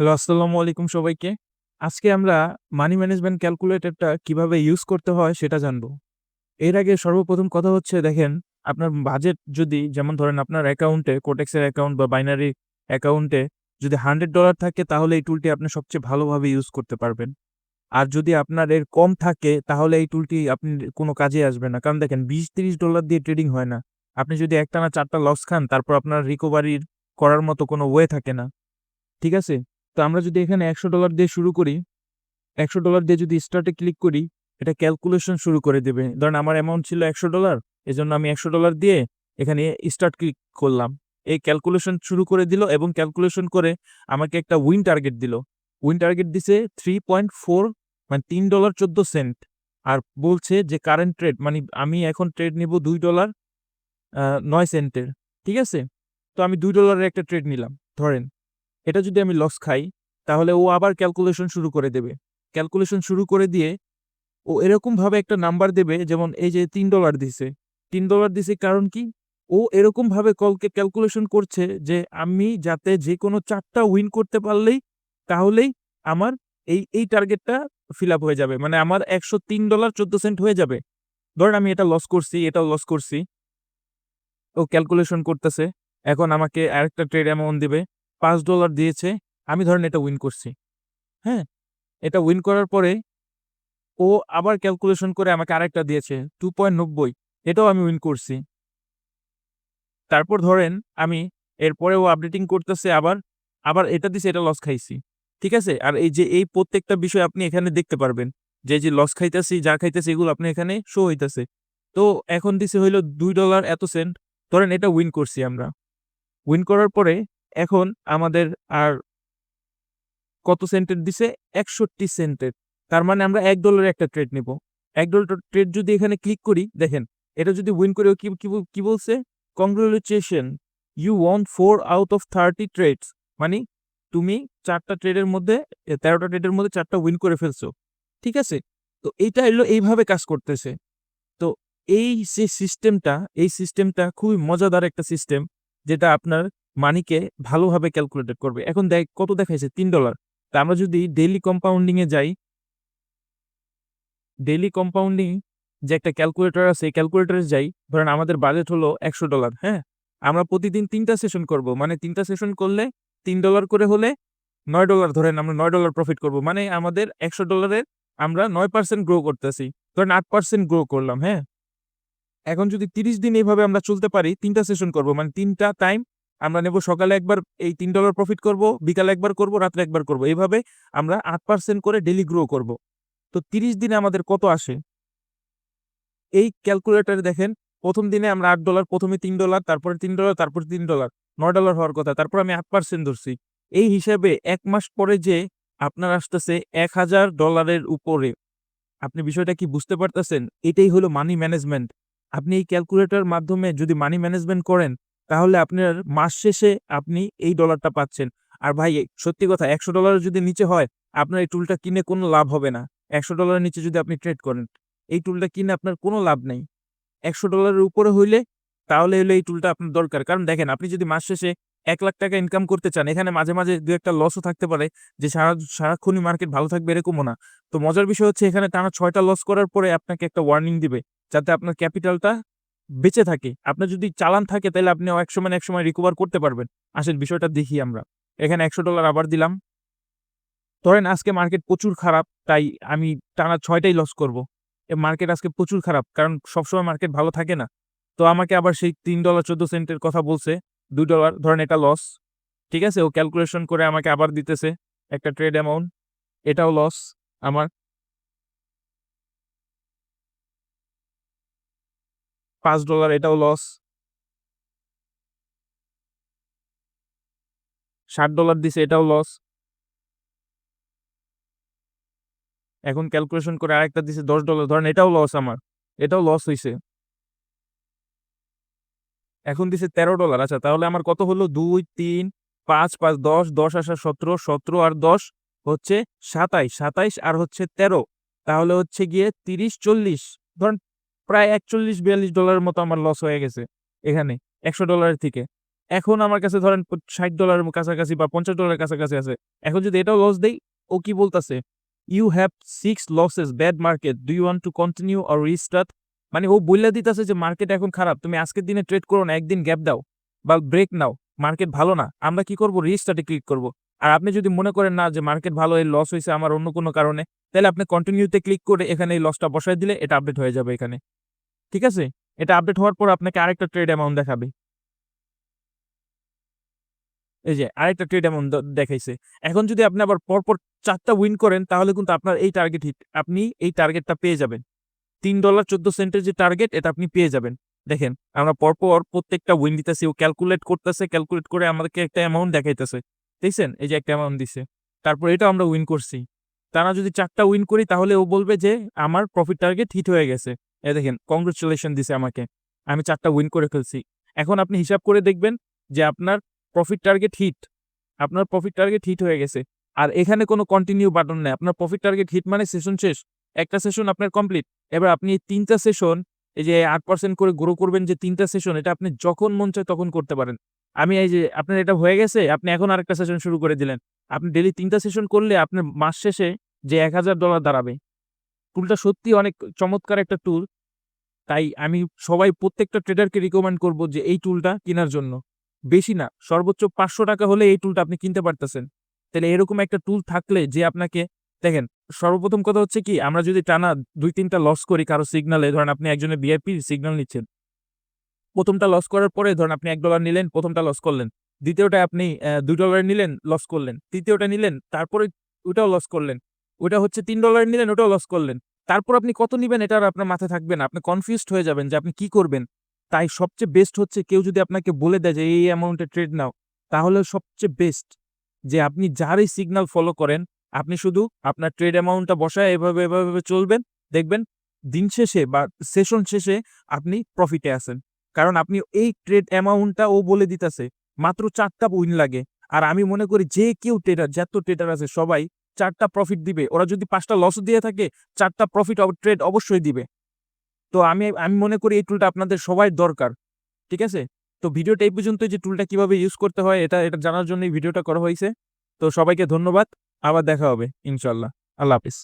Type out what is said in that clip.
Hello আসসালামু আলাইকুম সবাইকে। আজকে আমরা মানি ম্যানেজমেন্ট ক্যালকুলেটরটা কীভাবে ইউজ করতে হয় সেটা জানব। এর আগে সর্বপ্রথম কথা হচ্ছে দেখেন, আপনার বাজেট যদি যেমন ধরেন আপনার অ্যাকাউন্টে কোটেক্সের অ্যাকাউন্ট বা বাইনারি অ্যাকাউন্টে যদি $100 থাকে তাহলে এই টুলটি আপনি সবচেয়ে ভালোভাবে ইউজ করতে পারবেন। আর যদি আপনার এর কম থাকে তাহলে এই টুলটি আপনি কোনো কাজে আসবে না। কারণ দেখেন $20-30 দিয়ে ট্রেডিং হয় না। আপনি যদি একটা না চারটা লস খান তারপর আপনার রিকভারির করার মতো কোনো ওয়ে থাকে না। ঠিক আছে? তো আমরা যদি এখানে $100 দিয়ে শুরু করি, $100 দিয়ে যদি স্টার্টে ক্লিক করি, এটা ক্যালকুলেশন শুরু করে দেবে। ধরেন আমার অ্যামাউন্ট ছিল $100 এজন্য আমি $100 দিয়ে এখানে স্টার্ট ক্লিক করলাম। এই ক্যালকুলেশন শুরু করে দিল এবং ক্যালকুলেশন করে আমাকে একটা উইন টার্গেট দিল। উইন টার্গেট দিছে 3.4 মানে $3.14 আর বলছে যে কারেন্ট ট্রেড মানে আমি এখন ট্রেড নিব $2 আ 9 সেন্টের। ঠিক আছে? তো আমি দুই ডলারের একটা ট্রেড নিলাম ধরেন। এটা যদি আমি লস খাই তাহলে ও আবার ক্যালকুলেশন শুরু করে দেবে। ক্যালকুলেশন শুরু করে দিয়ে ও এরকমভাবে একটা নাম্বার দেবে যেমন এই যে তিন ডলার দিছে। তিন ডলার দিছে কারণ কি? ও এরকমভাবে কলকে ক্যালকুলেশন করছে যে আমি যাতে যেকোনো ৪ টা উইন করতে পারলেই তাহলেই আমার এই, এই টার্গেটটা ফিল আপ হয়ে যাবে। মানে আমার $103.14 হয়ে যাবে। ধরেন আমি এটা লস করছি, এটাও লস করছি। ও ক্যালকুলেশন করতেছে। এখন আমাকে আরেকটা ট্রেড অ্যামাউন্ট দিবে। $5 দিয়েছে। আমি ধরেন এটা উইন করছি। হ্যাঁ? এটা উইন করার পরে ও আবার ক্যালকুলেশন করে আমাকে আরেকটা দিয়েছে 2.90 এটাও আমি উইন করছি। তারপর ধরেন আমি এরপরে ও আপডেটিং করতেছে আবার, আবার এটা দিছে এটা লস খাইছি। ঠিক আছে? আর এই যে এই প্রত্যেকটা বিষয় আপনি এখানে দেখতে পারবেন। যে, যে লস খাইতেছি, যা খাইতেছি এগুলো আপনি এখানে শো হইতেছে। তো এখন দিছে হইল দুই ডলার এত সেন্ট। ধরেন এটা উইন করছি আমরা। উইন করার পরে এখন আমাদের আর কত সেন্টের দিছে? ৬১ সেন্টের। তার মানে আমরা $1 এর একটা ট্রেড নিব। $1 ট্রেড যদি এখানে ক্লিক করি দেখেন, এটা যদি উইন করে কি, কি, বলছে? Congratulation you one four out of 30 trades মানে তুমি চারটা ট্রেডের মধ্যে তেরোটা ট্রেডের মধ্যে চারটা উইন করে ফেলছো। ঠিক আছে? তো এইটা হইল এইভাবে কাজ করতেছে। তো এই যে সিস্টেমটা, এই সিস্টেমটা খুবই মজাদার একটা সিস্টেম যেটা আপনার মানিকে ভালোভাবে ক্যালকুলেটেড করবে। এখন দেখ কত দেখাইছে? তিন ডলার তা আমরা যদি ডেইলি কম্পাউন্ডিংয়ে যাই ডেইলি কম্পাউন্ডিং যে একটা ক্যালকুলেটর আছে এই ক্যালকুলেটরে যাই। ধরেন আমাদের বাজেট হলো $100 হ্যাঁ? আমরা প্রতিদিন ৩ টা সেশন করব। মানে ৩ টা সেশন করলে তিন ডলার করে হলে নয় ডলার ধরেন আমরা নয় ডলার প্রফিট করব। মানে আমাদের একশো ডলারের আমরা নয় পার্সেন্ট গ্রো করতেছি। ধরেন আট পার্সেন্ট গ্রো করলাম, হ্যাঁ? এখন যদি ৩০ দিন এইভাবে আমরা চলতে পারি তিনটা সেশন করব। মানে তিনটা টাইম আমরা নেব সকালে একবার এই তিন ডলার প্রফিট করব, বিকালে একবার করব, রাত্রে একবার করব। এইভাবে আমরা আট পার্সেন্ট করে ডেইলি গ্রো করব। তো ৩০ দিনে আমাদের কত আসে? এই ক্যালকুলেটরে দেখেন প্রথম দিনে আমরা আট ডলার প্রথমে তিন ডলার তারপরে তিন ডলার তারপরে $3 $৯ হওয়ার কথা। তারপর আমি আট পার্সেন্ট ধরছি। এই হিসাবে এক মাস পরে যে আপনার আসতেছে এক হাজার ডলারের উপরে। আপনি বিষয়টা কি বুঝতে পারতেছেন? এটাই হলো মানি ম্যানেজমেন্ট। আপনি এই ক্যালকুলেটরের মাধ্যমে যদি মানি ম্যানেজমেন্ট করেন তাহলে আপনার মাস শেষে আপনি এই ডলারটা পাচ্ছেন। আর ভাই সত্যি কথা $১০০ এর যদি নিচে হয় আপনার এই টুলটা কিনে কোনো লাভ হবে না। একশো ডলারের নিচে যদি আপনি ট্রেড করেন। এই টুলটা কিনে আপনার কোনো লাভ নাই। একশো ডলারের উপরে হইলে তাহলে হইল এই টুলটা আপনার দরকার। কারণ দেখেন আপনি যদি মাস শেষে এক লাখ টাকা ইনকাম করতে চান এখানে মাঝে, মাঝে দু একটা লসও থাকতে পারে যে সারা সারাক্ষণই মার্কেট ভালো থাকবে এরকমও না। তো মজার বিষয় হচ্ছে এখানে টানা ছয়টা লস করার পরে আপনাকে একটা ওয়ার্নিং দিবে। যাতে আপনার ক্যাপিটালটা বেঁচে থাকে। আপনার যদি চালান থাকে তাইলে আপনি একসময় না একসময় রিকভার করতে পারবেন। আসেন, বিষয়টা দেখি আমরা। এখানে $১০০ আবার দিলাম। ধরেন আজকে মার্কেট প্রচুর খারাপ, তাই আমি টানা ছয়টাই লস করব। এ মার্কেট আজকে প্রচুর খারাপ। কারণ সবসময় মার্কেট ভালো থাকে না। তো আমাকে আবার সেই $৩.১৪ সেন্টের কথা বলছে। দুই ডলার ধরেন এটা লস। ঠিক আছে? ও ক্যালকুলেশন করে আমাকে আবার দিতেছে, একটা ট্রেড অ্যামাউন্ট। এটাও লস আমার। $৫ এটাও লস। $৬০ দিছে এটাও লস। এখন ক্যালকুলেশন করে আরেকটা দিছে $১০ ধরেন এটাও লস আমার। এটাও লস হইছে। এখন দিছে $১৩ আচ্ছা তাহলে আমার কত হলো? ২, ৩, ৫, ৫, ১০, ১০ আসা ১৭, ১৭ আর ১০ হচ্ছে ২৭, ২৭ আর হচ্ছে ১৩ তাহলে হচ্ছে গিয়ে ৩০, ৪০ ধরেন প্রায় $৪১-৪২ এর মতো আমার লস হয়ে গেছে এখানে $১০০ এর থেকে। এখন আমার কাছে ধরেন ষাট ডলারের কাছাকাছি বা পঞ্চাশ ডলারের কাছাকাছি আছে। এখন যদি এটাও লস দেই, ও কি বলতাছে? "You have 6 losses, bad market. Do you want to continue or restart?" মানে ও বইলা দিতাছে যে মার্কেট এখন খারাপ। তুমি আজকের দিনে ট্রেড করো না। একদিন গ্যাপ দাও বা ব্রেক নাও। মার্কেট ভালো না। আমরা কি করব? রিস্টার্ট ক্লিক করব। আর আপনি যদি মনে করেন না যে মার্কেট ভালো, এর লস হয়েছে আমার অন্য কোনো কারণে, তাহলে আপনি কন্টিনিউ তে ক্লিক করে এখানে এই লসটা বসায় দিলে এটা আপডেট হয়ে যাবে এখানে। ঠিক আছে? এটা আপডেট হওয়ার পর আপনাকে আরেকটা ট্রেড অ্যামাউন্ট দেখাবে। এই যে আরেকটা ট্রেড অ্যামাউন্ট দেখাইছে। এখন যদি আপনি আবার পরপর ৪ টা উইন করেন, তাহলে কিন্তু আপনার এই টার্গেট হিট। আপনি এই টার্গেটটা পেয়ে যাবেন। $৩.14 এর যে টার্গেট এটা আপনি পেয়ে যাবেন। দেখেন, আমরা পরপর প্রত্যেকটা উইন দিতেছি। ও ক্যালকুলেট করতেছে। ক্যালকুলেট করে আমাদেরকে একটা অ্যামাউন্ট দেখাইতেছে। দেখছেন? এই যে একটা অ্যামাউন্ট দিছে। তারপর এটা আমরা উইন করছি। তারা যদি চারটা উইন করি, তাহলে ও বলবে যে, আমার প্রফিট টার্গেট হিট হয়ে গেছে। এই দেখেন কংগ্রাচুলেশন দিছে আমাকে। আমি চারটা উইন করে ফেলছি। এখন আপনি হিসাব করে দেখবেন যে আপনার প্রফিট টার্গেট হিট। আপনার প্রফিট টার্গেট হিট হয়ে গেছে। আর এখানে কোনো কন্টিনিউ বাটন নেই আপনার প্রফিট টার্গেট হিট মানে সেশন শেষ। একটা সেশন আপনার কমপ্লিট। এবার আপনি এই ৩ টা সেশন এই যে আট পার্সেন্ট করে গ্রো করবেন যে ৩ টা সেশন এটা আপনি যখন মন চায় তখন করতে পারেন। আমি এই যে আপনার এটা হয়ে গেছে, আপনি এখন আরেকটা সেশন শুরু করে দিলেন। আপনি ডেইলি ৩ টা সেশন করলে আপনার মাস শেষে যে $১,০০০ দাঁড়াবে। টুলটা সত্যিই অনেক চমৎকার একটা টুল। তাই আমি সবাই প্রত্যেকটা ট্রেডারকে রিকমেন্ড করব যে এই টুলটা কেনার জন্য। বেশি না, সর্বোচ্চ ৳৫০০ হলে এই টুলটা আপনি কিনতে পারতেছেন। তাহলে এরকম একটা টুল থাকলে যে আপনাকে দেখেন সর্বপ্রথম কথা হচ্ছে কি আমরা যদি টানা দুই তিনটা লস করি কারও সিগনালে ধরেন আপনি একজনের ভিআইপি সিগনাল নিচ্ছেন। প্রথমটা লস করার পরে ধরেন আপনি এক ডলার নিলেন, প্রথমটা লস করলেন। দ্বিতীয়টা আপনি অ্যা $২ নিলেন, লস করলেন। তৃতীয়টা নিলেন, তারপরে ওটাও লস করলেন। ওটা হচ্ছে তিন ডলার নিলেন, ওটাও লস করলেন। তারপর আপনি কত নিবেন এটা আপনার মাথায় থাকবে না। আপনি কনফিউজড হয়ে যাবেন যে আপনি কি করবেন। তাই সবচেয়ে বেস্ট হচ্ছে কেউ যদি আপনাকে বলে দেয় যে এই অ্যামাউন্টে ট্রেড নাও, তাহলে সবচেয়ে বেস্ট যে আপনি যারই সিগনাল ফলো করেন, আপনি শুধু আপনার ট্রেড অ্যামাউন্টটা বসায় এভাবে, এভাবে, এভাবে চলবেন। দেখবেন দিন শেষে বা সেশন শেষে আপনি প্রফিটে আসেন কারণ আপনি এই ট্রেড অ্যামাউন্টটা ও বলে দিতেছে। মাত্র চারটা উইন লাগে। আর আমি মনে করি যে কেউ ট্রেডার, যত ট্রেডার আছে সবাই ৪ টা প্রফিট দিবে। ওরা যদি ৫ টা লসও দিয়ে থাকে, চারটা প্রফিট ট্রেড অবশ্যই দিবে। তো আমি আমি মনে করি এই টুলটা আপনাদের সবাই দরকার। ঠিক আছে? তো ভিডিওটা এই পর্যন্ত যে টুলটা কীভাবে ইউজ করতে হয়, এটা এটা জানার জন্যই ভিডিওটা করা হয়েছে তো সবাইকে ধন্যবাদ। আবার দেখা হবে ইনশাল্লাহ আল্লাহ হাফেজ।